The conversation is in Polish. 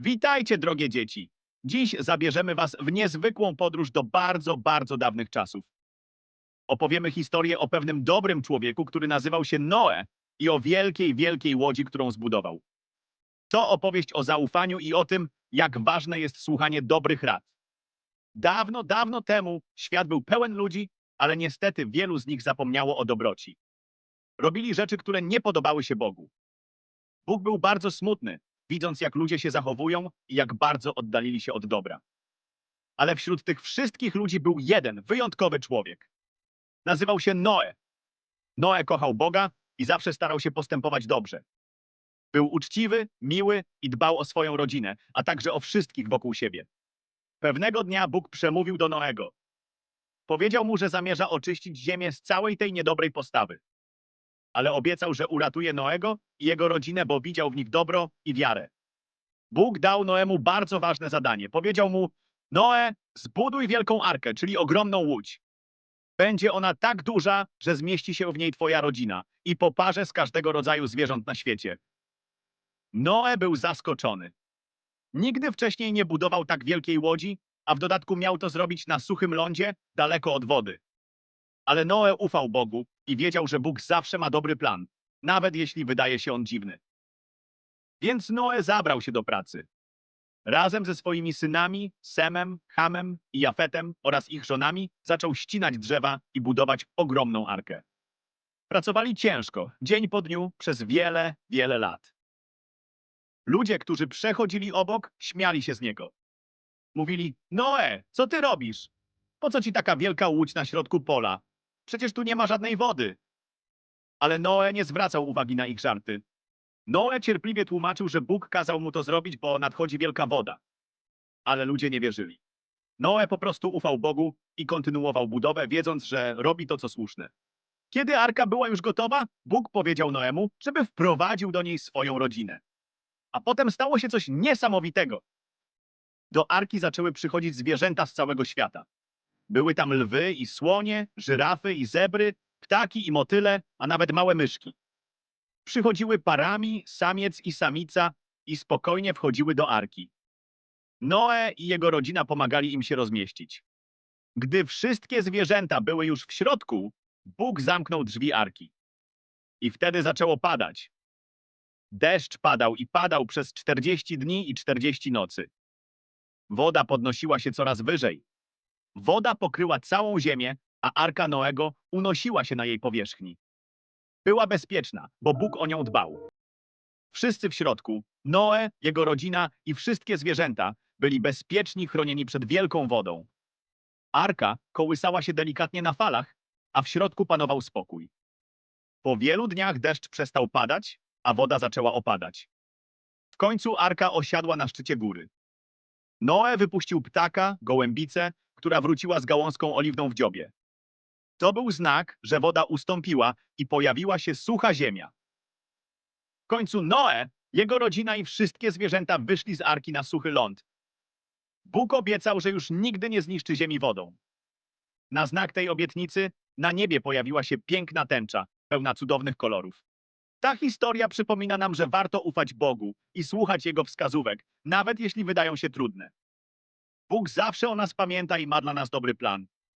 Witajcie, drogie dzieci! Dziś zabierzemy Was w niezwykłą podróż do bardzo, bardzo dawnych czasów. Opowiemy historię o pewnym dobrym człowieku, który nazywał się Noe i o wielkiej, wielkiej łodzi, którą zbudował. To opowieść o zaufaniu i o tym, jak ważne jest słuchanie dobrych rad. Dawno, dawno temu świat był pełen ludzi, ale niestety wielu z nich zapomniało o dobroci. Robili rzeczy, które nie podobały się Bogu. Bóg był bardzo smutny, widząc jak ludzie się zachowują i jak bardzo oddalili się od dobra. Ale wśród tych wszystkich ludzi był jeden wyjątkowy człowiek. Nazywał się Noe. Noe kochał Boga i zawsze starał się postępować dobrze. Był uczciwy, miły i dbał o swoją rodzinę, a także o wszystkich wokół siebie. Pewnego dnia Bóg przemówił do Noego. Powiedział mu, że zamierza oczyścić ziemię z całej tej niedobrej postawy. Ale obiecał, że uratuje Noego i jego rodzinę, bo widział w nich dobro i wiarę. Bóg dał Noemu bardzo ważne zadanie. Powiedział mu: Noe, zbuduj wielką arkę, czyli ogromną łódź. Będzie ona tak duża, że zmieści się w niej twoja rodzina i po parze z każdego rodzaju zwierząt na świecie. Noe był zaskoczony. Nigdy wcześniej nie budował tak wielkiej łodzi, a w dodatku miał to zrobić na suchym lądzie, daleko od wody. Ale Noe ufał Bogu i wiedział, że Bóg zawsze ma dobry plan, nawet jeśli wydaje się on dziwny. Więc Noe zabrał się do pracy. Razem ze swoimi synami, Semem, Hamem i Jafetem oraz ich żonami zaczął ścinać drzewa i budować ogromną arkę. Pracowali ciężko, dzień po dniu, przez wiele, wiele lat. Ludzie, którzy przechodzili obok, śmiali się z niego. Mówili, Noe, co ty robisz? Po co ci taka wielka łódź na środku pola? Przecież tu nie ma żadnej wody. Ale Noe nie zwracał uwagi na ich żarty. Noe cierpliwie tłumaczył, że Bóg kazał mu to zrobić, bo nadchodzi wielka woda. Ale ludzie nie wierzyli. Noe po prostu ufał Bogu i kontynuował budowę, wiedząc, że robi to, co słuszne. Kiedy arka była już gotowa, Bóg powiedział Noemu, żeby wprowadził do niej swoją rodzinę. A potem stało się coś niesamowitego. Do arki zaczęły przychodzić zwierzęta z całego świata. Były tam lwy i słonie, żyrafy i zebry, ptaki i motyle, a nawet małe myszki. Przychodziły parami, samiec i samica i spokojnie wchodziły do arki. Noe i jego rodzina pomagali im się rozmieścić. Gdy wszystkie zwierzęta były już w środku, Bóg zamknął drzwi arki. I wtedy zaczęło padać. Deszcz padał i padał przez 40 dni i 40 nocy. Woda podnosiła się coraz wyżej. Woda pokryła całą ziemię, a arka Noego unosiła się na jej powierzchni. Była bezpieczna, bo Bóg o nią dbał. Wszyscy w środku, Noe, jego rodzina i wszystkie zwierzęta, byli bezpieczni, chronieni przed wielką wodą. Arka kołysała się delikatnie na falach, a w środku panował spokój. Po wielu dniach deszcz przestał padać, a woda zaczęła opadać. W końcu arka osiadła na szczycie góry. Noe wypuścił ptaka, gołębicę, która wróciła z gałązką oliwną w dziobie. To był znak, że woda ustąpiła i pojawiła się sucha ziemia. W końcu Noe, jego rodzina i wszystkie zwierzęta wyszli z arki na suchy ląd. Bóg obiecał, że już nigdy nie zniszczy ziemi wodą. Na znak tej obietnicy na niebie pojawiła się piękna tęcza, pełna cudownych kolorów. Ta historia przypomina nam, że warto ufać Bogu i słuchać Jego wskazówek, nawet jeśli wydają się trudne. Bóg zawsze o nas pamięta i ma dla nas dobry plan.